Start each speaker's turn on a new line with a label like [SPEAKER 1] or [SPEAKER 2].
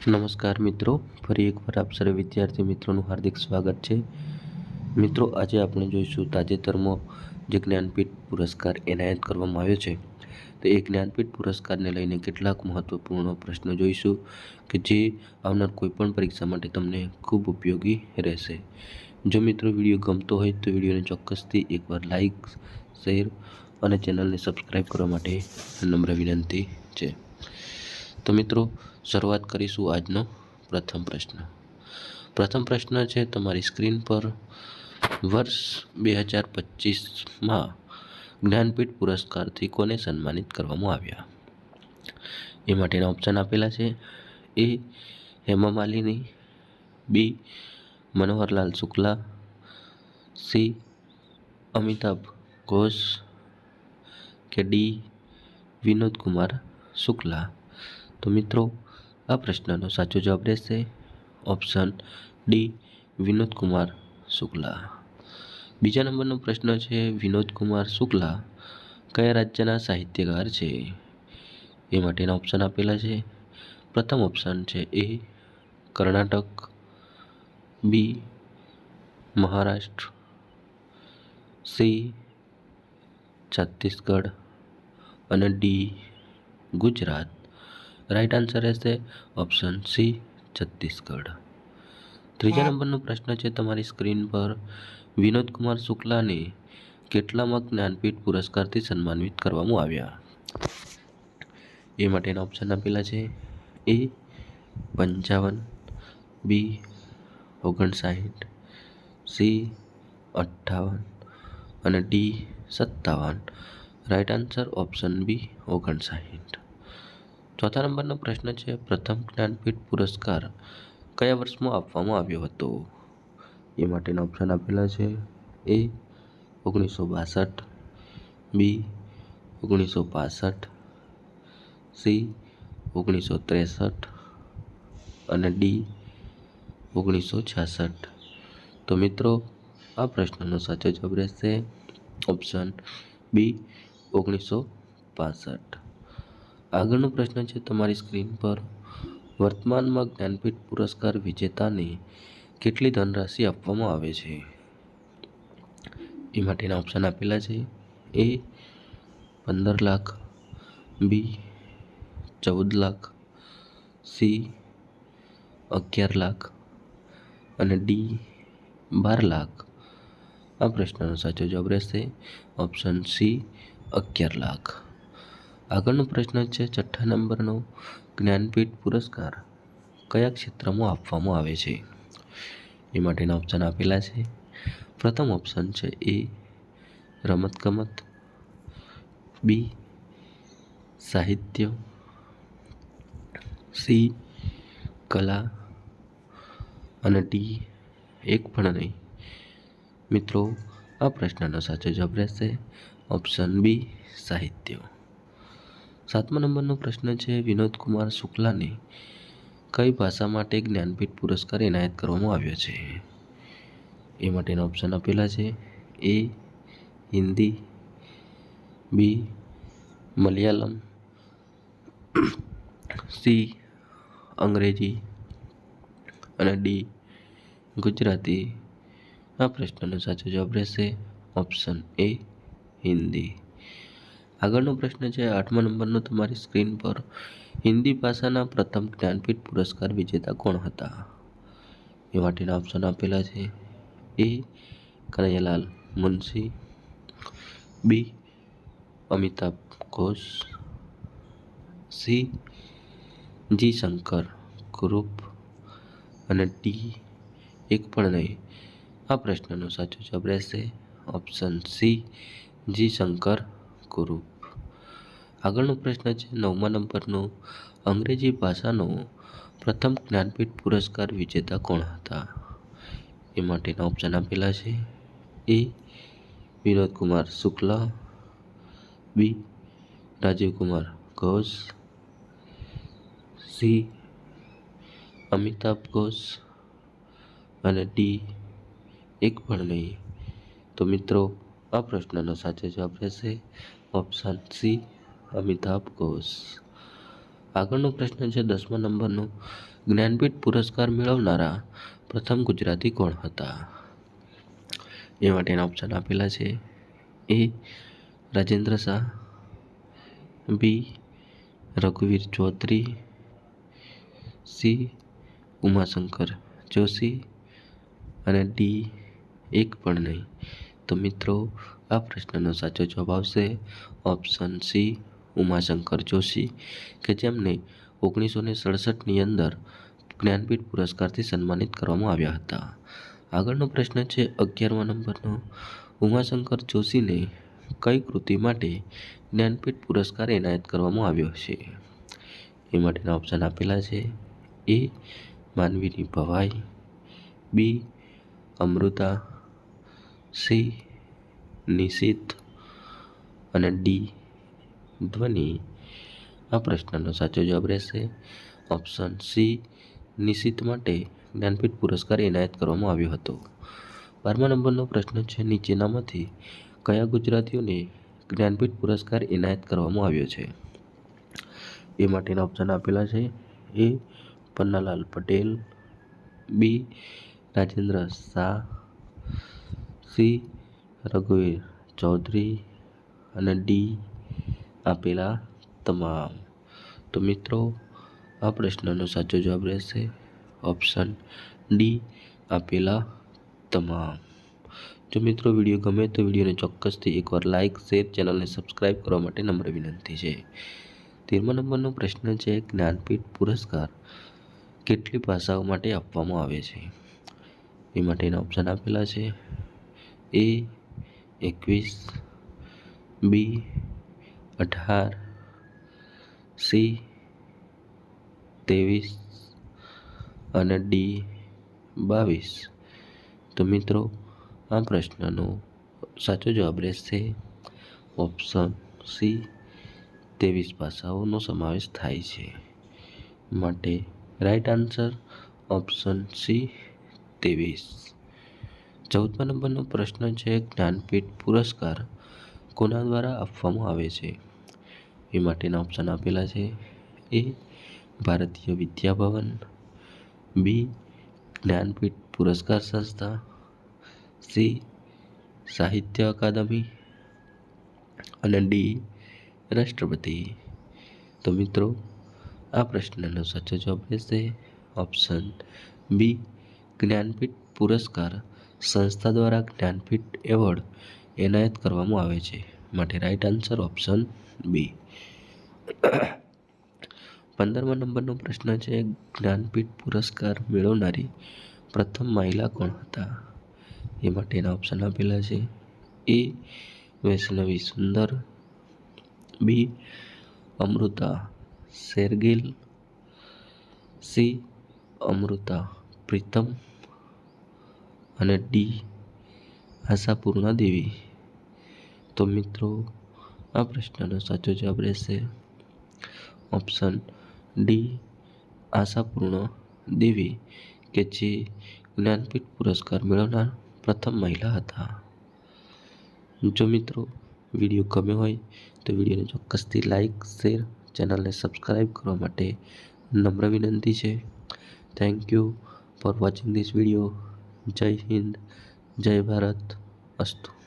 [SPEAKER 1] નમસ્કાર મિત્રો, ફરી એકવાર આપ સર્વે વિદ્યાર્થી મિત્રોનું હાર્દિક સ્વાગત છે. મિત્રો, આજે આપણે જોઈશું તાજેતરમાં જે જ્ઞાનપીઠ પુરસ્કાર એનાયત કરવામાં આવ્યો છે. તો એ જ્ઞાનપીઠ પુરસ્કારને લઈને કેટલાક મહત્વપૂર્ણ પ્રશ્નો જોઈશું કે જે આવનાર કોઈપણ પરીક્ષા માટે તમને ખૂબ ઉપયોગી રહેશે. જો મિત્રો વીડિયો ગમતો હોય તો વિડીયોને ચોક્કસથી એકવાર લાઈક, શેર અને ચેનલને સબસ્ક્રાઈબ કરવા માટે નમ્ર વિનંતી છે. તો મિત્રો શરૂઆત કરીશું આજનો પ્રથમ પ્રશ્ન. પ્રથમ પ્રશ્ન છે તમારી સ્ક્રીન પર વર્ષ બે હજાર પચીસમાં જ્ઞાનપીઠ પુરસ્કારથી કોને સન્માનિત કરવામાં આવ્યા? એ માટેના ઓપ્શન આપેલા છે. A Hema Malini, B Manoharlal Shukla, C Amitabh Ghosh કે ડી વિનોદ કુમાર શુક્લા. તો મિત્રો આ પ્રશ્નનો સાચો જવાબ રહેશે ઓપ્શન ડી, વિનોદ કુમાર શુક્લા. બીજા નંબરનો પ્રશ્ન છે, વિનોદ કુમાર શુક્લા કયા રાજ્યના સાહિત્યકાર છે? એ માટેના ઓપ્શન આપેલા છે. પ્રથમ ઓપ્શન છે A, Karnataka, B, Maharashtra, C, Chhattisgarh અને ડી, ગુજરાત. રાઈટ આન્સર રહેશે ઓપ્શન સી છત્તીસગઢ ત્રીજા નંબરનો પ્રશ્ન છે તમારી સ્ક્રીન પર વિનોદ કુમાર શુક્લાને કેટલામાં જ્ઞાનપીઠ પુરસ્કારથી સન્માનિત કરવામાં આવ્યા? એ માટેના ઓપ્શન આપેલા છે એ પંચાવન બી ઓગણસાઠ સી અઠ્ઠાવન અને ડી સત્તાવન. રાઈટ આન્સર ઓપ્શન બી ઓગણસાઠ. ચોથા નંબરનો પ્રશ્ન છે, પ્રથમ જ્ઞાનપીઠ પુરસ્કાર કયા વર્ષમાં આપવામાં આવ્યો હતો? એ માટેના ઓપ્શન આપેલા છે. એ ઓગણીસો બાસઠ. બી ઓગણીસો પાસઠ. સી ઓગણીસો ત્રેસઠ. અને ડી ઓગણીસો છાસઠ. તો મિત્રો, આ પ્રશ્નનો સાચો જવાબ રહેશે ઓપ્શન બી ઓગણીસો પાસઠ. આગળનો પ્રશ્ન છે, તમારી સ્ક્રીન પર વર્તમાનમાં જ્ઞાનપીઠ પુરસ્કાર વિજેતાને કેટલી ધનરાશિ આપવામાં આવે છે? એ માટેના ઓપ્શન આપેલા છે, એ પંદર લાખ, બી ચૌદ લાખ, સી અગિયાર લાખ અને ડી બાર લાખ. આ પ્રશ્નનો સાચો જવાબ રહેશે ઓપ્શન સી, અગિયાર લાખ. આગળનો પ્રશ્ન છે, છઠ્ઠા નંબરનો જ્ઞાનપીઠ પુરસ્કાર કયા ક્ષેત્રમાં આપવામાં આવે છે? એ માટેના ઓપ્શન આપેલા છે. પ્રથમ ઓપ્શન છે એ રમતગમત બી સાહિત્ય સી કલા અને ડી એક પણ નહીં. મિત્રો, આ પ્રશ્નનો સાચો જવાબ રહેશે ઓપ્શન બી સાહિત્ય. સાતમા નંબરનો પ્રશ્ન છે વિનોદ કુમાર શુક્લાને કઈ ભાષા માટે જ્ઞાનપીઠ પુરસ્કાર એનાયત કરવામાં આવ્યો છે? એ માટેના ઓપ્શન આપેલા છે, A, Hindi, B, Malayalam, C, Angrezi અને ડી, ગુજરાતી. આ પ્રશ્નનો સાચો જવાબ રહેશે ઓપ્શન એ હિન્દી. આગળનો પ્રશ્ન છે, આઠમા નંબરનો તમારી સ્ક્રીન પર હિન્દી ભાષાના પ્રથમ જ્ઞાનપીઠ પુરસ્કાર વિજેતા કોણ હતા? એ માટેના ઓપ્શન આપેલા છે. A Kanaiyalal Munshi, B Amitabh Ghosh, C G Shankar Kurup અને ડી એક પણ નહીં. આ પ્રશ્નનો સાચો જવાબ રહેશે ઓપ્શન સી જી શંકર ગ્રુપ. આગળનો પ્રશ્ન છે, નવમા નંબરનો, અંગ્રેજી ભાષાનો પ્રથમ જ્ઞાનપીઠ પુરસ્કાર વિજેતા કોણ હતા? એ માટેના ઓપ્શન આપેલા છે. A Vinod Kumar Shukla, B Rajiv Kumar Ghosh, C Amitabh Ghosh અને ડી એક પણ નહીં તો મિત્રો, આ પ્રશ્નનો સાચો જવાબ રહેશે ઓપ્શન સી. અમિતાભ ઘોષ. આગળનો પ્રશ્ન છે, દસમા નંબરનો. જ્ઞાનપીઠ પુરસ્કાર મેળવનારા પ્રથમ ગુજરાતી કોણ હતા? એ માટેના ઓપ્શન આપેલા છે. એ રાજેન્દ્ર શાહ, બી રઘુવીર ચૌધરી, સી ઉમાશંકર જોશી અને ડી એક પણ નહીં. તો મિત્રો, આ પ્રશ્નનો સાચો જવાબ આવશે ઓપ્શન સી. ઉમાશંકર જોશી કે જેમને ઓગણીસો ને સડસઠની અંદર જ્ઞાનપીઠ પુરસ્કારથી સન્માનિત કરવામાં આવ્યા હતા. આગળનો પ્રશ્ન છે, અગિયારમા નંબરનો. ઉમાશંકર જોશીને કઈ કૃતિ માટે જ્ઞાનપીઠ પુરસ્કાર એનાયત કરવામાં આવ્યો છે? એ માટેના ઓપ્શન આપેલા છે, A Manvini Bhavai, B Amrita, C Nishith અને ડી ધ્વનિ આ પ્રશ્નનો સાચો જવાબ રહેશે. ઓપ્શન સી, નિશિત માટે જ્ઞાનપીઠ પુરસ્કાર એનાયત કરવામાં આવ્યો હતો. બારમા નંબરનો પ્રશ્ન છે, નીચેનામાંથી કયા ગુજરાતીઓને જ્ઞાનપીઠ પુરસ્કાર એનાયત કરવામાં આવ્યો છે? એ માટેના ઓપ્શન આપેલા છે, A, Pannalal Patel, B, Rajendra Shah, C, રઘુવીર Chaudhary અને ડી આપેલા તમામ. તો મિત્રો, આ પ્રશ્નનો સાચો જવાબ રહેશે ઓપ્શન ડી આપેલા તમામ. જો મિત્રો વીડિયો ગમે તો વિડીયોને ચોક્કસથી એકવાર લાઇક શેર ચેનલને સબસ્ક્રાઇબ કરવા માટે નમ્ર વિનંતી છે. તેરમા નંબરનો પ્રશ્ન છે, જ્ઞાનપીઠ પુરસ્કાર કેટલી ભાષાઓ માટે આપવામાં આવે છે? એ માટેના ઓપ્શન આપેલા છે. એ એકવીસ. બી અઢાર, સી, ત્રેવીસ અને ડી, બાવીસ. તો મિત્રો, આ પ્રશ્નનો સાચો જવાબ રહેશે ઓપ્શન સી, ત્રેવીસ ભાષાઓનો સમાવેશ થાય છે. માટે રાઈટ આન્સર ઓપ્શન સી, ત્રેવીસ. ચૌદમા નંબરનો પ્રશ્ન છે, જ્ઞાનપીઠ પુરસ્કાર કોના દ્વારા આપવામાં આવે છે? એ માટેના ઓપ્શન આપેલા છે. એ ભારતીય વિદ્યાભવન બી જ્ઞાનપીઠ પુરસ્કાર સંસ્થા. સી સાહિત્ય અકાદમી. અને ડી રાષ્ટ્રપતિ. તો મિત્રો, આ પ્રશ્નનો સાચો જવાબ રહેશે ઓપ્શન બી જ્ઞાનપીઠ પુરસ્કાર સંસ્થા દ્વારા જ્ઞાનપીઠ એવોર્ડ એનાયત કરવામાં આવે છે. માટે રાઈટ આન્સર ઓપ્શન બી પંદરમા નંબરનો પ્રશ્ન છે, જ્ઞાનપીઠ પુરસ્કાર મેળવનારી પ્રથમ મહિલા કોણ હતા? એ માટેના ઓપ્શન આપેલા છે. A Vaishnavi Sundar. B Amrita Shergill. C Amrita Pritam. અને ડી આશાપૂર્ણા દેવી તો મિત્રો આ પ્રશ્નનો સાચો જવાબ રહેશે ઓપ્શન ડી, આશાપૂર્ણ દેવી કે જે જ્ઞાનપીઠ પુરસ્કાર મેળવનાર પ્રથમ મહિલા હતા. જો મિત્રો વીડિયો ગમ્યો હોય તો વિડીયોને ચોક્કસથી લાઇક શેર, ચેનલને સબસ્ક્રાઈબ કરવા માટે નમ્ર વિનંતી છે. Thank you for watching this video. જય હિન્દ, જય ભારત. અસ્તુ.